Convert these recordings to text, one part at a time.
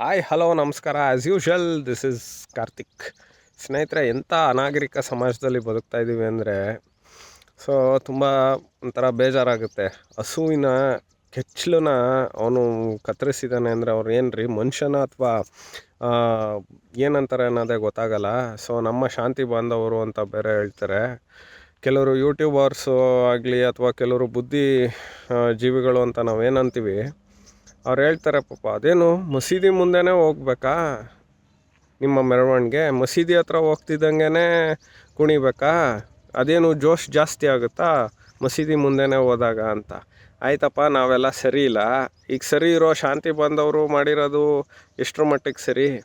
Hi, hello, ನಮಸ್ಕಾರ. As usual this is Karthik ಸ್ನೇಹಿತರೆ ಎಂಥ ಅನಾಗರಿಕ ಸಮಾಜದಲ್ಲಿ ಬದುಕ್ತಾ ಇದ್ದೀವಿ ಅಂದರೆ ಸೊ ತುಂಬ ಒಂಥರ ಬೇಜಾರಾಗುತ್ತೆ. ಹಸುವಿನ ಕೆಚ್ಚಲನ್ನ ಅವನು ಕತ್ತರಿಸಿದ್ದಾನೆ ಅಂದರೆ ಅವ್ರು ಏನು ರೀ ಮನುಷ್ಯನ ಅಥವಾ ಏನಂತಾರೆ ಅನ್ನೋದೇ ಗೊತ್ತಾಗಲ್ಲ. ಸೊ ನಮ್ಮ ಶಾಂತಿ ಬಾಂಧವರು ಅಂತ ಬೇರೆ ಹೇಳ್ತಾರೆ. ಕೆಲವರು ಯೂಟ್ಯೂಬರ್ಸು ಆಗಲಿ ಅಥವಾ ಕೆಲವರು ಬುದ್ಧಿ ಜೀವಿಗಳು ಅಂತ ನಾವೇನಂತೀವಿ ಅವ್ರು ಹೇಳ್ತಾರೆ, ಪಾಪ, ಅದೇನು ಮಸೀದಿ ಮುಂದೆನೇ ಹೋಗ್ಬೇಕಾ? ನಿಮ್ಮ ಮೆರವಣಿಗೆ ಮಸೀದಿ ಹತ್ರ ಹೋಗ್ತಿದ್ದಂಗೆ ಕುಣಿಬೇಕಾ? ಅದೇನು ಜೋಶ್ ಜಾಸ್ತಿ ಆಗುತ್ತಾ ಮಸೀದಿ ಮುಂದೆನೇ ಹೋದಾಗ ಅಂತ? ಆಯ್ತಪ್ಪ, ನಾವೆಲ್ಲ ಸರಿ ಇಲ್ಲ. ಈಗ ಸರಿ ಇರೋ ಶಾಂತಿ ಬಂದವರು ಮಾಡಿರೋದು ಎಷ್ಟರ ಮಟ್ಟಿಗೆ ಸರಿ?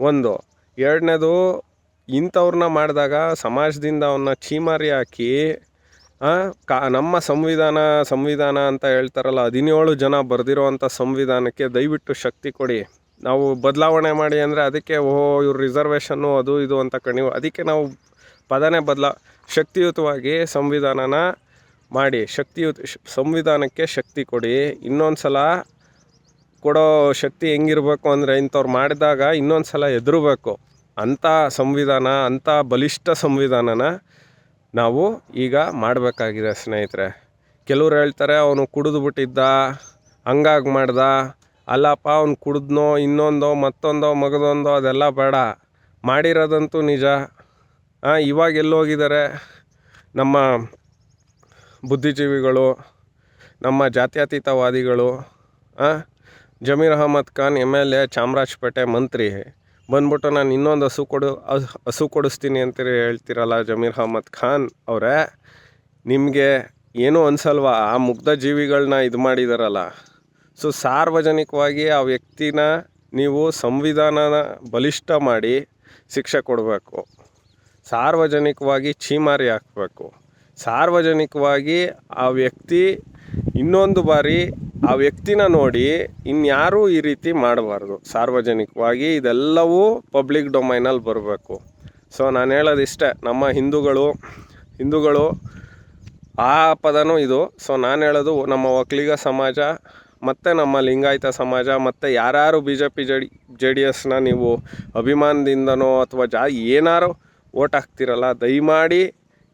ಒಂದು, ಎರಡನೇದು ಇಂಥವ್ರನ್ನ ಮಾಡಿದಾಗ ಸಮಾಜದಿಂದ ಅವನ್ನ ಚೀಮಾರಿ ಹಾಕಿ ಕಾ, ನಮ್ಮ ಸಂವಿಧಾನ ಸಂವಿಧಾನ ಅಂತ ಹೇಳ್ತಾರಲ್ಲ, ಹದಿನೇಳು ಜನ ಬರೆದಿರೋವಂಥ ಸಂವಿಧಾನಕ್ಕೆ ದಯವಿಟ್ಟು ಶಕ್ತಿ ಕೊಡಿ. ನಾವು ಬದಲಾವಣೆ ಮಾಡಿ ಅಂದರೆ ಅದಕ್ಕೆ ಓ ಇವ್ರ ರಿಸರ್ವೇಷನ್ನು ಅದು ಇದು ಅಂತ ಕಣಿವು ಅದಕ್ಕೆ ನಾವು ಪದನೇ ಬದಲ, ಶಕ್ತಿಯುತವಾಗಿ ಸಂವಿಧಾನನ ಮಾಡಿ, ಶಕ್ತಿಯುತ ಸಂವಿಧಾನಕ್ಕೆ ಶಕ್ತಿ ಕೊಡಿ. ಇನ್ನೊಂದು ಸಲ ಕೊಡೋ ಶಕ್ತಿ ಹೆಂಗಿರಬೇಕು ಅಂದರೆ ಇಂಥವ್ರು ಮಾಡಿದಾಗ ಇನ್ನೊಂದು ಸಲ ಎದುರಬೇಕು ಅಂಥ ಸಂವಿಧಾನ, ಅಂಥ ಬಲಿಷ್ಠ ಸಂವಿಧಾನನ ನಾವು ಈಗ ಮಾಡಬೇಕಾಗಿದೆ ಸ್ನೇಹಿತರೆ, ಕೆಲವ್ರು ಹೇಳ್ತಾರೆ ಅವನು ಕುಡಿದು ಬಿಟ್ಟಿದ್ದ, ಹಂಗಾಗಿ ಮಾಡ್ದ, ಅಲ್ಲಪ್ಪ ಅವ್ನು ಕುಡಿದ್ನೋ, ಇನ್ನೊಂದೋ, ಮತ್ತೊಂದೋ, ಮಗದೊಂದೋ, ಅದೆಲ್ಲ ಬೇಡ, ಮಾಡಿರೋದಂತೂ ನಿಜ. ಇವಾಗ ಎಲ್ಲೋಗಿದ್ದಾರೆ ನಮ್ಮ ಬುದ್ಧಿಜೀವಿಗಳು, ನಮ್ಮ ಜಾತ್ಯತೀತವಾದಿಗಳು Zameer Ahmed Khan, M L A, Chamarajpet ಮಂತ್ರಿ. ಬಂದ್ಬಿಟ್ಟು ನಾನು ಇನ್ನೊಂದು ಹಸು ಕೊಡು, ಹಸ್- ಕೊಡಿಸ್ತೀನಿ ಅಂತೇಳಿ ಹೇಳ್ತಿರಲ್ಲ ಜಮೀರ್ ಅಹಮದ್ ಖಾನ್ ಅವರೇ, ನಿಮಗೆ ಏನೂ ಅನ್ಸಲ್ವಾ? ಆ ಮುಗ್ಧ ಜೀವಿಗಳನ್ನ ಇದು ಮಾಡಿದಾರಲ್ಲ. ಸೊ ಸಾರ್ವಜನಿಕವಾಗಿ ಆ ವ್ಯಕ್ತಿನ ನೀವು ಸಂವಿಧಾನನ ಬಲಿಷ್ಠ ಮಾಡಿ ಶಿಕ್ಷೆ ಕೊಡಬೇಕು. ಸಾರ್ವಜನಿಕವಾಗಿ ಛೀಮಾರಿ ಹಾಕಬೇಕು. ಸಾರ್ವಜನಿಕವಾಗಿ ಆ ವ್ಯಕ್ತಿ ಇನ್ನೊಂದು ಬಾರಿ ಆ ವ್ಯಕ್ತಿನ ನೋಡಿ ಇನ್ಯಾರೂ ಈ ರೀತಿ ಮಾಡಬಾರ್ದು. ಸಾರ್ವಜನಿಕವಾಗಿ ಇದೆಲ್ಲವೂ ಪಬ್ಲಿಕ್ ಡೊಮೈನಲ್ಲಿ ಬರಬೇಕು. ಸೊ ನಾನು ಹೇಳೋದಿಷ್ಟೇ, ನಮ್ಮ ಹಿಂದೂಗಳು ಹಿಂದೂಗಳು ಆ ಪದನೂ ಇದು. ಸೊ ನಾನು ಹೇಳೋದು ನಮ್ಮ ಒಕ್ಕಲಿಗ ಸಮಾಜ, ಮತ್ತು ನಮ್ಮ ಲಿಂಗಾಯತ ಸಮಾಜ, ಮತ್ತು ಯಾರ್ಯಾರು B J P J J D ಎಸ್ನ ನೀವು ಅಭಿಮಾನದಿಂದನೋ ಅಥವಾ ಜಾ ಏನಾರು ಓಟ್ ಹಾಕ್ತಿರಲ್ಲ, ದಯಮಾಡಿ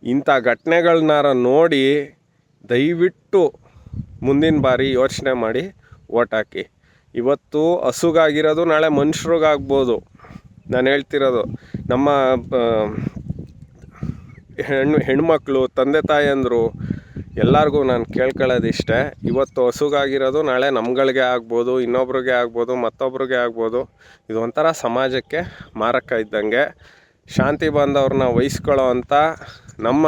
ಇಂಥ ಘಟನೆಗಳನ್ನಾರ ನೋಡಿ ದಯವಿಟ್ಟು ಮುಂದಿನ ಬಾರಿ ಯೋಚನೆ ಮಾಡಿ ಓಟ್ ಹಾಕಿ. ಇವತ್ತು ಹಸುಗಾಗಿರೋದು ನಾಳೆ ಮನುಷ್ಯರಿಗಾಗ್ಬೋದು. ನಾನು ಹೇಳ್ತಿರೋದು, ನಮ್ಮ ಹೆಣ್ಣು, ಹೆಣ್ಮಕ್ಳು, ತಂದೆ, ತಾಯಂದರು ಎಲ್ಲರಿಗೂ ನಾನು ಕೇಳ್ಕೊಳ್ಳೋದಿಷ್ಟೇ. ಇವತ್ತು ಹಸುಗಾಗಿರೋದು ನಾಳೆ ನಮ್ಗಳಿಗೆ ಆಗ್ಬೋದು, ಇನ್ನೊಬ್ರಿಗೆ ಆಗ್ಬೋದು, ಮತ್ತೊಬ್ರಿಗೆ ಆಗ್ಬೋದು. ಇದು ಒಂಥರ ಸಮಾಜಕ್ಕೆ ಮಾರಕ ಇದ್ದಂಗೆ. ಶಾಂತಿ ಬಾಂಧವ್ರನ್ನ ವಹಿಸ್ಕೊಳ್ಳೋ ಅಂತ ನಮ್ಮ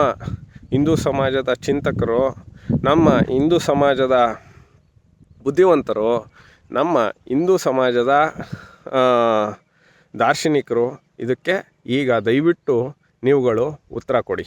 ಹಿಂದೂ ಸಮಾಜದ ಚಿಂತಕರು, ನಮ್ಮ ಹಿಂದೂ ಸಮಾಜದ ಬುದ್ಧಿವಂತರು, ನಮ್ಮ ಹಿಂದೂ ಸಮಾಜದ ದಾರ್ಶನಿಕರು, ಇದಕ್ಕೆ ಈಗ ದಯವಿಟ್ಟು ನೀವುಗಳು ಉತ್ತರ ಕೊಡಿ.